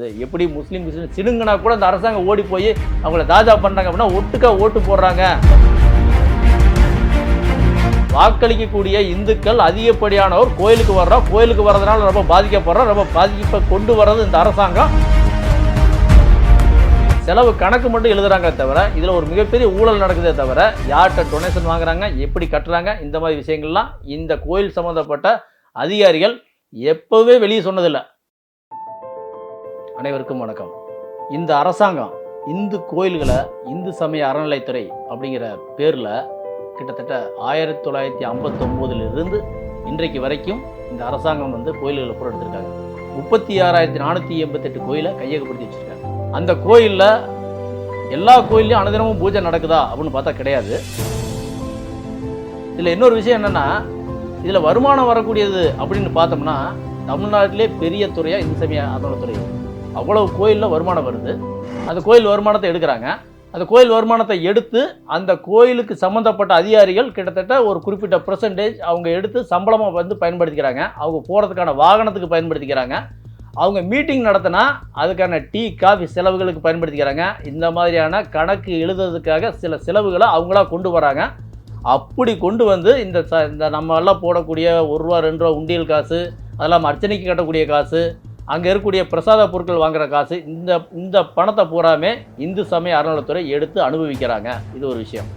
இது எப்படி முஸ்லீம் கிறிஸ்டின் சினுங்கன்னா கூட இந்த அரசாங்கம் ஓடி போய் அவங்கள தாஜா பண்ணுறாங்க அப்படின்னா ஒட்டுக்கா ஓட்டு போடுறாங்க. வாக்களிக்கக்கூடிய இந்துக்கள் அதிகப்படியானவர் கோயிலுக்கு வர்றோம் கோயிலுக்கு வர்றதுனால ரொம்ப பாதிக்கப்படுறோம் ரொம்ப பாதிப்பை கொண்டு வர்றது இந்த அரசாங்கம். செலவு கணக்கு மட்டும் எழுதுறாங்க தவிர இதில் ஒரு மிகப்பெரிய ஊழல் நடக்குதே தவிர யார்கிட்ட டொனேஷன் வாங்குறாங்க எப்படி கட்டுறாங்க இந்த மாதிரி விஷயங்கள்லாம் இந்த கோயில் சம்மந்தப்பட்ட அதிகாரிகள் எப்போவே வெளியே சொன்னதில்லை. அனைவருக்கும் வணக்கம். இந்த அரசாங்கம் இந்து கோயில்களை இந்து சமய அறநிலைத்துறை அப்படிங்கிற பேரில் கிட்டத்தட்ட ஆயிரத்தி தொள்ளாயிரத்தி ஐம்பத்தொம்போதுலேருந்து இன்றைக்கு வரைக்கும் இந்த அரசாங்கம் வந்து கோயில்களை பூரா எடுத்திருக்காங்க. முப்பத்தி ஆறாயிரத்தி நானூற்றி எண்பத்தெட்டு கோயிலை கையகப்படுத்தி வச்சுருக்காங்க. அந்த கோயிலில் எல்லா கோயில்லையும் அனுதினமும் பூஜை நடக்குதா அப்படின்னு பார்த்தா கிடையாது. இதில் இன்னொரு விஷயம் என்னென்னா இதில் வருமானம் வரக்கூடியது அப்படின்னு பார்த்தோம்னா தமிழ்நாட்டிலே பெரிய துறையாக இந்து சமய அறநிலைத்துறை அவ்வளவு கோயிலில் வருமானம் வருது. அந்த கோயில் வருமானத்தை எடுக்கிறாங்க. அந்த கோயில் வருமானத்தை எடுத்து அந்த கோயிலுக்கு சம்மந்தப்பட்ட அதிகாரிகள் கிட்டத்தட்ட ஒரு குறிப்பிட்ட பர்சன்டேஜ் அவங்க எடுத்து சம்பளமாக வந்து பயன்படுத்திக்கிறாங்க. அவங்க போகிறதுக்கான வாகனத்துக்கு பயன்படுத்திக்கிறாங்க. அவங்க மீட்டிங் நடத்தினா அதுக்கான டீ காஃபி செலவுகளுக்கு பயன்படுத்திக்கிறாங்க. இந்த மாதிரியான கணக்கு எழுதுறதுக்காக சில செலவுகளை அவங்களா கொண்டு வராங்க. அப்படி கொண்டு வந்து இந்த ச இந்த நம்ம எல்லாம் போடக்கூடிய ஒரு ரூபா ரெண்டு ரூபா உண்டியல் காசு அதெல்லாம் அர்ச்சனைக்கு கட்டக்கூடிய காசு அங்கே இருக்கக்கூடிய பிரசாத பொருட்கள் வாங்குற காசு இந்த இந்த பணத்தை பூராமே இந்து சமய அறநிலைத்துறை எடுத்து அனுபவிக்கிறாங்க. இது ஒரு விஷயம்.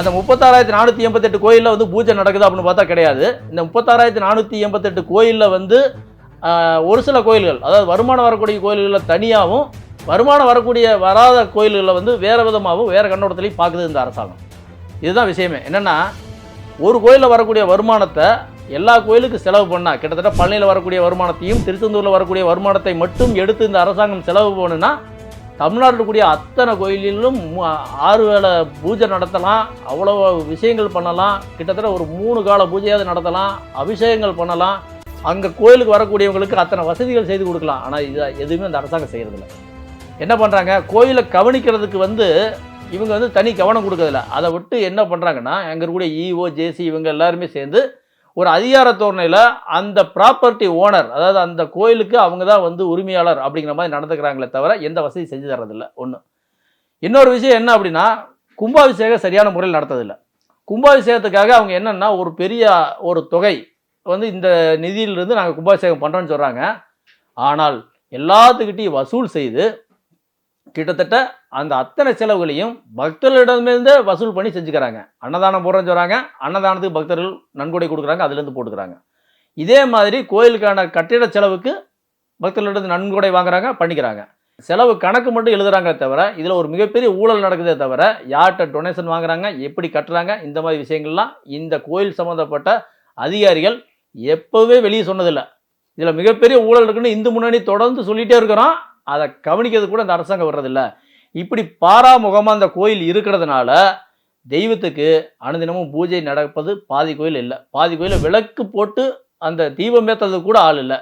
அந்த முப்பத்தாறாயிரத்தி நானூற்றி எண்பத்தெட்டு கோயிலில் வந்து பூஜை நடக்குது அப்படின்னு பார்த்தா கிடையாது. இந்த முப்பத்தாறாயிரத்தி நானூற்றி எண்பத்தெட்டு கோயிலில் வந்து ஒரு சில கோயில்கள் அதாவது வருமானம் வரக்கூடிய கோயில்களில் தனியாகவும் வருமானம் வரக்கூடிய வராத கோயில்களில் வந்து வேறு விதமாகவும் வேறு கண்ணோட்டத்திலையும் பார்க்குது இந்த அரசாங்கம். இதுதான் விஷயமே. என்னென்னா ஒரு கோயிலில் வரக்கூடிய வருமானத்தை எல்லா கோயிலுக்கும் செலவு பண்ணால் கிட்டத்தட்ட பழனியில் வரக்கூடிய வருமானத்தையும் திருச்செந்தூரில் வரக்கூடிய வருமானத்தை மட்டும் எடுத்து இந்த அரசாங்கம் செலவு பண்ணுனா தமிழ்நாட்டில் கூடிய அத்தனை கோயிலிலும் ஆறு வேளை பூஜை நடத்தலாம் அவ்வளோ விஷயங்கள் பண்ணலாம் கிட்டத்தட்ட ஒரு மூணு கால பூஜையாவது நடத்தலாம் அபிஷேகங்கள் பண்ணலாம். அங்கே கோயிலுக்கு வரக்கூடியவங்களுக்கு அத்தனை வசதிகள் செய்து கொடுக்கலாம். ஆனால் இது எதுவுமே அந்த அரசாங்கம் செய்கிறதில்ல என்ன பண்ணுறாங்க கோயிலை கவனிக்கிறதுக்கு வந்து இவங்க வந்து தனி கவனம் கொடுக்கறதில்ல. அதை விட்டு என்ன பண்ணுறாங்கன்னா அங்கே இருக்கக்கூடிய இஓ ஜேசி இவங்க எல்லாருமே சேர்ந்து ஒரு அதிகார தோரணையில் அந்த ப்ராப்பர்ட்டி ஓனர் அதாவது அந்த கோயிலுக்கு அவங்க தான் வந்து உரிமையாளர் அப்படிங்கிற மாதிரி நடந்துக்கிறாங்களே தவிர எந்த வசதி செஞ்சு தர்றதில்ல ஒன்று இன்னொரு விஷயம் என்ன அப்படின்னா கும்பாபிஷேகம் சரியான முறையில் நடத்ததில்லை. கும்பாபிஷேகத்துக்காக அவங்க என்னென்னா ஒரு பெரிய ஒரு தொகை வந்து இந்த நிதியிலிருந்து நாங்கள் கும்பாபிஷேகம் பண்ணுறோன்னு சொல்கிறாங்க ஆனால் எல்லாத்துக்கிட்டையும் வசூல் செய்து கிட்டத்தட்ட அந்த அத்தனை செலவுகளையும் பக்தர்களிடமிருந்தே வசூல் பண்ணி செஞ்சுக்கிறாங்க. அன்னதானம் போடுறேன்னு சொல்கிறாங்க அன்னதானத்துக்கு பக்தர்கள் நன்கொடை கொடுக்குறாங்க. அதுலேருந்து போட்டுக்கிறாங்க. இதே மாதிரி கோயிலுக்கான கட்டிட செலவுக்கு பக்தர்களிடம் நன்கொடை வாங்குறாங்க பண்ணிக்கிறாங்க. செலவு கணக்கு மட்டும் எழுதுறாங்க தவிர இதில் ஒரு மிகப்பெரிய ஊழல் நடக்குதே தவிர யார்கிட்ட டொனேஷன் வாங்குறாங்க எப்படி கட்டுறாங்க இந்த மாதிரி விஷயங்கள்லாம் இந்த கோயில் சம்மந்தப்பட்ட அதிகாரிகள் எப்போவே வெளியே சொன்னதில்லை. இதில் மிகப்பெரிய ஊழல் இருக்குன்னு இந்து முன்னணி தொடர்ந்து சொல்லிகிட்டே இருக்கிறோம். அதை கவனிக்கிறது கூட அந்த அரசாங்கம் வர்றதில்ல இப்படி பாராமுகமாக அந்த கோயில் இருக்கிறதுனால தெய்வத்துக்கு அனுதினமும் பூஜை நடப்பது பாதி கோயில் இல்லை. பாதி கோயிலில் விளக்கு போட்டு அந்த தீபம் ஏற்றுறது கூட ஆள் இல்லை.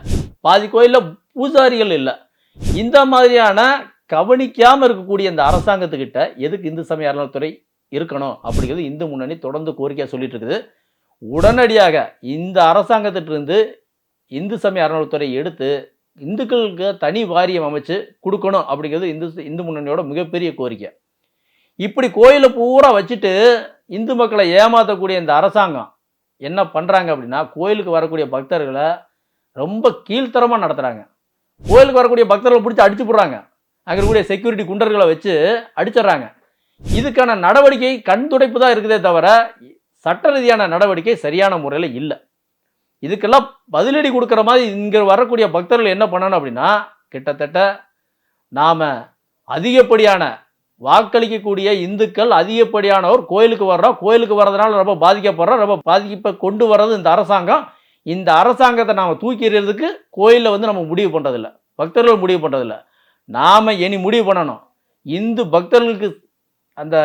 பாதி கோயிலில் பூஜாரிகள் இல்லை. இந்த மாதிரியான கவனிக்காமல் இருக்கக்கூடிய இந்த அரசாங்கத்துக்கிட்ட எதுக்கு இந்து சமய அறநிலைத்துறை இருக்கணும் அப்படிங்கிறது இந்து முன்னணி தொடர்ந்து கோரிக்கையாக சொல்லிட்டு இருக்குது. உடனடியாக இந்த அரசாங்கத்திட்டிருந்து இந்து சமய அறநிலைத்துறை எடுத்து இந்துக்களுக்கு தனி வாரியம் அமைச்சு கொடுக்கணும் அப்படிங்கிறது இந்து இந்து முன்னணியோட மிகப்பெரிய கோரிக்கை. இப்படி கோயிலை பூரா வச்சுட்டு இந்து மக்களை ஏமாற்றக்கூடிய இந்த அரசாங்கம் என்ன பண்ணுறாங்க அப்படின்னா கோயிலுக்கு வரக்கூடிய பக்தர்களை ரொம்ப கீழ்த்தரமாக நடத்துகிறாங்க கோயிலுக்கு வரக்கூடிய பக்தர்களை பிடிச்சி அடிச்சு போடுறாங்க. அங்கே இருக்கக்கூடிய செக்யூரிட்டி குண்டர்களை வச்சு அடிச்சிடுறாங்க. இதுக்கான நடவடிக்கை கண் துடைப்பு தான் இருக்குதே தவிர சட்ட ரீதியான நடவடிக்கை சரியான முறையில் இல்லை. இதுக்கெல்லாம் பதிலடி கொடுக்குற மாதிரி இங்கே வரக்கூடிய பக்தர்கள் என்ன பண்ணணும் அப்படின்னா கிட்டத்தட்ட நாம் அதிகப்படியான வாக்களிக்கக்கூடிய இந்துக்கள் அதிகப்படியானவர் கோயிலுக்கு வர்றோம் கோயிலுக்கு வர்றதுனால ரொம்ப பாதிக்கப்படுறோம் ரொம்ப பாதிப்பை கொண்டு வர்றது இந்த அரசாங்கம். இந்த அரசாங்கத்தை நாம் தூக்கி கோயிலில் வந்து நம்ம முடிவு பண்ணுறதில்ல பக்தர்கள் முடிவு பண்ணுறதில்ல நாம் இனி முடிவு பண்ணணும். இந்து பக்தர்களுக்கு அந்த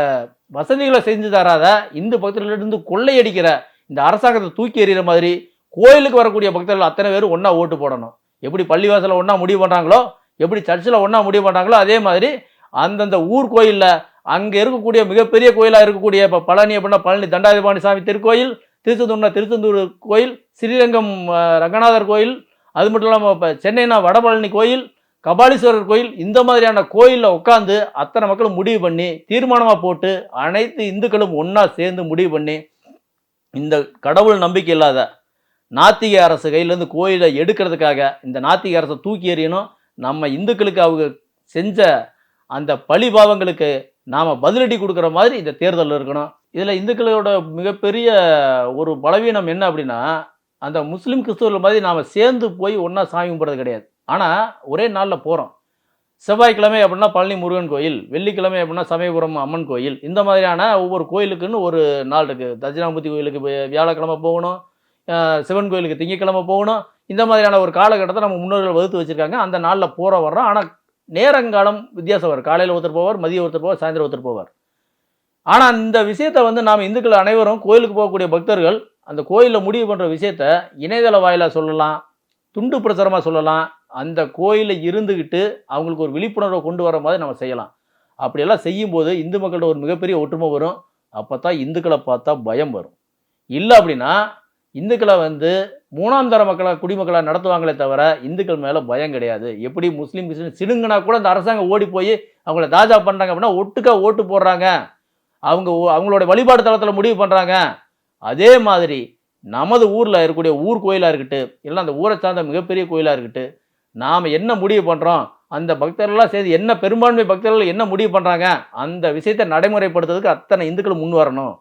வசதிகளை செஞ்சு தராத இந்து பக்தர்களிடந்து கொள்ளையடிக்கிற இந்த அரசாங்கத்தை தூக்கி எறிகிற மாதிரி கோயிலுக்கு வரக்கூடிய பக்தர்கள் அத்தனை பேரும் ஒன்றா ஓட்டு போடணும். எப்படி பள்ளிவாசலில் ஒன்றா முடிவு பண்ணுறாங்களோ எப்படி சர்ச்சில் ஒன்றா முடிவு பண்ணுறாங்களோ அதே மாதிரி அந்தந்த ஊர் கோயிலில் அங்கே இருக்கக்கூடிய மிகப்பெரிய கோயிலாக இருக்கக்கூடிய இப்போ பழனி அப்படின்னா பழனி தண்டாதிபாணி சாமி திருக்கோயில் திருச்செந்தூர்னா திருச்செந்தூர் கோயில் ஸ்ரீரங்கம் ரங்கநாதர் கோயில் அது மட்டும் இல்லாமல் இப்போ சென்னைனா வடபழனி கோயில் கபாலீஸ்வரர் கோயில் இந்த மாதிரியான கோயிலில் உட்காந்து அத்தனை மக்களும் முடிவு பண்ணி தீர்மானமாக போட்டு அனைத்து இந்துக்களும் ஒன்றா சேர்ந்து முடிவு பண்ணி இந்த கடவுள் நம்பிக்கை இல்லாத நாத்திக அரசு கையிலேருந்து கோயிலை எடுக்கிறதுக்காக இந்த நாத்திக அரசை தூக்கி எறியணும். நம்ம இந்துக்களுக்கு அவங்க செஞ்ச அந்த பழி பாவங்களுக்கு நாம் பதிலடி கொடுக்குற மாதிரி இந்த தேர்தல் இருக்கணும். இதில் இந்துக்களோட மிகப்பெரிய ஒரு பலவீனம் என்ன அப்படின்னா அந்த முஸ்லீம் கிறிஸ்துவர்கள் மாதிரி நாம் சேர்ந்து போய் ஒன்றா சாமி கும்பிட்றது கிடையாது. ஆனால் ஒரே நாளில் போகிறோம் செவ்வாய்க்கிழமை அப்படின்னா பழனி முருகன் கோயில் வெள்ளிக்கிழமை அப்படின்னா சமயபுரம் அம்மன் கோயில். இந்த மாதிரியான ஒவ்வொரு கோயிலுக்குன்னு ஒரு நாள் இருக்குது தட்சிணாமூர்த்தி கோயிலுக்கு வியாழக்கிழமை போகணும். சிவன் கோயிலுக்கு திங்கக்கிழமை போகணும். இந்த மாதிரியான ஒரு காலகட்டத்தை நம்ம முன்னோர்கள் வகுத்து வச்சுருக்காங்க. அந்த நாளில் போகிற வர்றோம். ஆனால் நேரங்காலம் வித்தியாசம் வரும். காலையில் ஒருத்தர் போவார் மதியம் ஒருத்தர் போவார் சாயந்தரம் ஒருத்தர் போவார். ஆனால் இந்த விஷயத்தை வந்து நாம் இந்துக்கள் அனைவரும் கோயிலுக்கு போகக்கூடிய பக்தர்கள் அந்த கோயிலில் முடிவு பண்ணுற விஷயத்த இணையதள வாயிலாக சொல்லலாம் துண்டு பிரசுரமாக சொல்லலாம். அந்த கோயிலில் இருந்துக்கிட்டு அவங்களுக்கு ஒரு விழிப்புணர்வை கொண்டு வர மாதிரி நம்ம செய்யலாம். அப்படியெல்லாம் செய்யும்போது இந்து மக்கள்கிட்ட ஒரு மிகப்பெரிய ஒற்றுமை வரும். அப்போ தான் இந்துக்களை பார்த்தா பயம் வரும். இல்லை அப்படின்னா இந்துக்களை வந்து மூணாம் தர மக்களாக குடிமக்களாக நடத்துவாங்களே தவிர இந்துக்கள் மேலே பயம் கிடையாது. எப்படி முஸ்லீம் கிறிஸ்டின் சிடுங்கினா கூட அந்த அரசாங்கம் ஓடி போய் அவங்கள தாஜா பண்ணுறாங்க அப்படின்னா ஒட்டுக்கா ஓட்டு போடுறாங்க. அவங்க அவங்களோட வழிபாடு தளத்தில் முடிவு பண்ணுறாங்க அதே மாதிரி நமது ஊரில் இருக்கக்கூடிய ஊர் கோயிலாக இருக்கட்டும் இல்லை அந்த ஊரை சார்ந்த மிகப்பெரிய கோயிலாக இருக்கட்டும் நாம் என்ன முடிவு பண்ணுறோம் அந்த பக்தர்கள்லாம் சேர்ந்து என்ன பெரும்பான்மை பக்தர்கள் என்ன முடிவு பண்ணுறாங்க அந்த விஷயத்தை நடைமுறைப்படுத்துறதுக்கு அத்தனை இந்துக்கள் முன் வரணும்.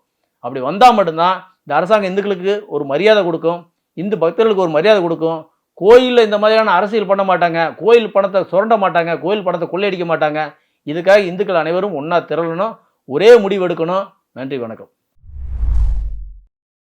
அப்படி வந்தால் மட்டும்தான் இந்த அரசாங்கம் இந்துக்களுக்கு ஒரு மரியாதை கொடுக்கும் இந்து பக்தர்களுக்கு ஒரு மரியாதை கொடுக்கும். கோயிலில் இந்த மாதிரியான அரசியல் பண்ண மாட்டாங்க கோயில் பணத்தை சுரண்ட மாட்டாங்க கோயில் பணத்தை கொள்ளையடிக்க மாட்டாங்க. இதுக்காக இந்துக்கள் அனைவரும் ஒன்றா திரளணும் ஒரே முடிவு எடுக்கணும். நன்றி வணக்கம்.